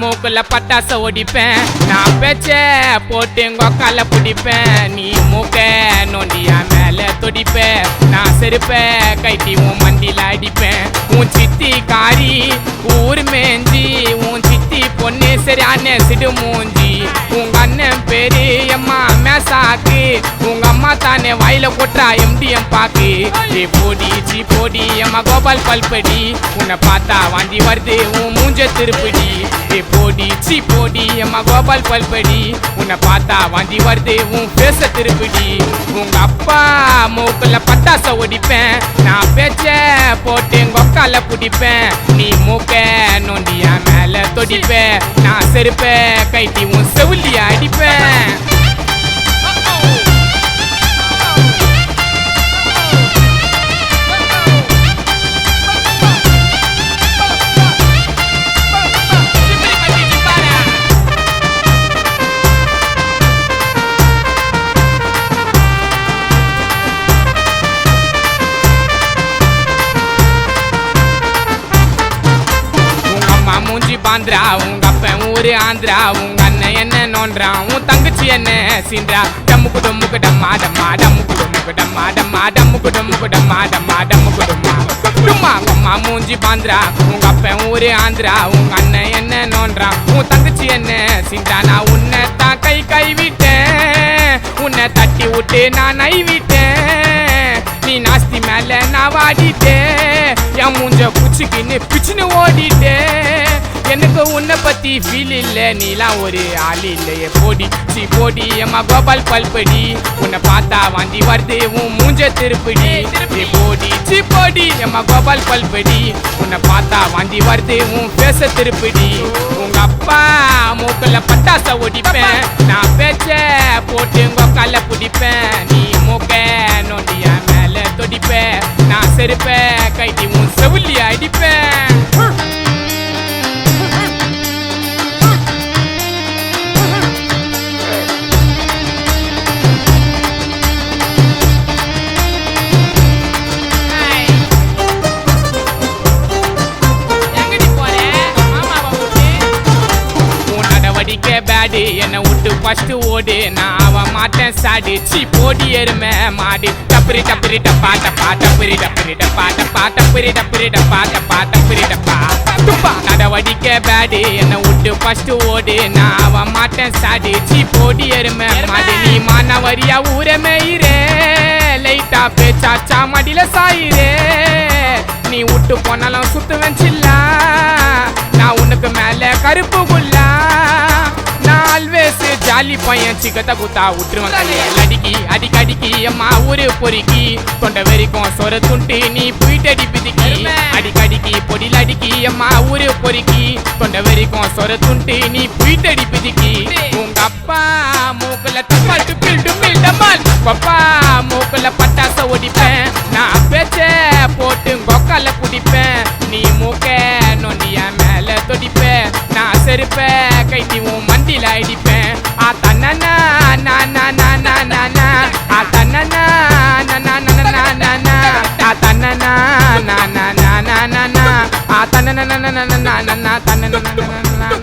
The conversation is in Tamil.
மூக்குல பட்டாச ஒடிப்பேன். நான் பேச்ச போட்டு கொக்கால பிடிப்பேன். நீ மூக்க நோண்டியா மேல துடிப்பேன் நான் செருப்ப கைட்டி உன் மண்டில அடிப்பேன். உன் சித்தி காரி ஊர் மேஞ்சி. உன் சித்தி பொண்ணு சரியான சிடு மூஞ்சி உங்க தானே பேரு எம்மா மேசாக்கு. உங்க அம்மா தானே வாயில கொட்டா எம்டிஎம் பாக்கு. ஏ போடி ஜி போடி எம்மா கோபால் பல்படி. உன்னை பார்த்தா வாந்தி வருது உன் மூஞ்ச திருப்பிடி. ஏ போடி ஜி போடி அம்மா கோபால் பல்படி. உன்னை பார்த்தா வாந்தி வருது உன் பேச திருப்பிடி. உங்க அப்பா மூக்குல பட்டாச ஒடிப்பேன். நான் பேச்ச போட்டு கொக்கால பிடிப்பேன். நீ மூக்க நோண்டியா மேல தொடிப்ப. நான் செருப்ப கைட்டி உன் செவிலிய அடி உங்க அம்மா ஊரு ஆந்திரா உங்க அண்ணன் என்ன நோன்றான் உன் தங்கச்சி என்ன சீன்றா? டம்முக்கு டம்முக்கு டம்மா டம்மா டம்முக்கு டம்முக்கு டம்மா டம்மா டம்முக்கு டம்முக்கு டம்மா டம்மா டம்முக்கு டம்மா. டும்மா அம்மா மூஞ்சி பாந்திரா உங்க அப்பன் ஊரு ஆந்திரா உங்க அண்ணன் என்ன நோன்றான் உன் தங்கச்சி என்ன சீன்றா? நான் உன்னை தான் கை கை விட்டேன் உன்னை தட்டி விட்டு நான் நை விட்டேன் நீ நாஸ்தி மேல நான் வாடிட்டேன். என் மூஞ்ச குச்சிக்கின்னு பிச்சுன்னு ஓடிட்டேன். எனக்கு உன்னை பத்தி ஃபீல் இல்ல. நீலாம் ஒரு ஆள் இல்லையே. போடி சி போடி எம்மா கோபால் பல்படி. உன்னை பார்த்தா வாந்தி வருது உன் மூஞ்ச திருப்பிடி. ஏ போடி சி போடி எம்மா கோபால் பல்படி. உன்னை பார்த்தா வாந்தி வருது உன் பேச திருப்பிடி. உங்க அப்பா மூக்குல பட்டாச ஒடிப்பேன். நான் பேச்ச போட்டு கொக்கால பிடிப்பேன். நீ மூக்க நோண்டியா மேல தொடிப்ப. நான் செருப்ப கைட்டி உன் செவிலி அடிப்பேன். அடிக்க பேடு என்னை விட்டு ஃபர்ஸ்ட் ஓடு. நான் அவன் மாட்டேன் சாடி சி போடி எருமை மாடி. டப்பரி டப்பரி டப்பா டப்பா டப்பரி டப்பரி டப்பா டப்பா டப்பரி டப்பரி டப்பா டப்பா டப்பரி டப்பா துப்பா நடவடிக்க பேடு என்னை விட்டு ஃபர்ஸ்ட் ஓடு. நான் அவன் மாட்டேன் சாடி சி போடி எருமை மாடி. நீ மானவரியா ஊரே மேயிரே லைட்டா பேச்சாச்சா மடியில சாயிரே நீ விட்டு போனாலும் சுத்துவேன் சில்லா. நான் உனக்கு மேல கருப்பு குல்லா ஆல்வேஸ் ஜாலி பையன் சிக்கத்த குத்தா விட்டுருவேன் கையில் அடிக்கி அடிக்கடிக்கி அம்மா ஊரு பொறுக்கி. தொண்டை வரைக்கும் சொர துண்டு நீ போயிட்டடி பிதிக்கி. அடிக்கடிக்கி பொடியில் அடிக்கி அம்மா ஊரு பொறுக்கி. தொண்டை வரைக்கும் சொர துண்டு நீ போயிட்டடி பிதிக்கி. உங்க அப்பா மூக்குல தப்பால் டுப்பில் டுப்பில் டம்மால் பப்பா மூக்குல பட்டாச ஒடிப்பேன். நான் பேச்ச போட்டு கொக்கால பிடிப்பேன். நீ மூக்க நொண்டியா மேல தொடிப்ப நான் செருப்ப கைட்டி உன் மண்டில அடிப்பேன் ஆ தன்னா ஆ தன்னா ஆ தன்னா ஆ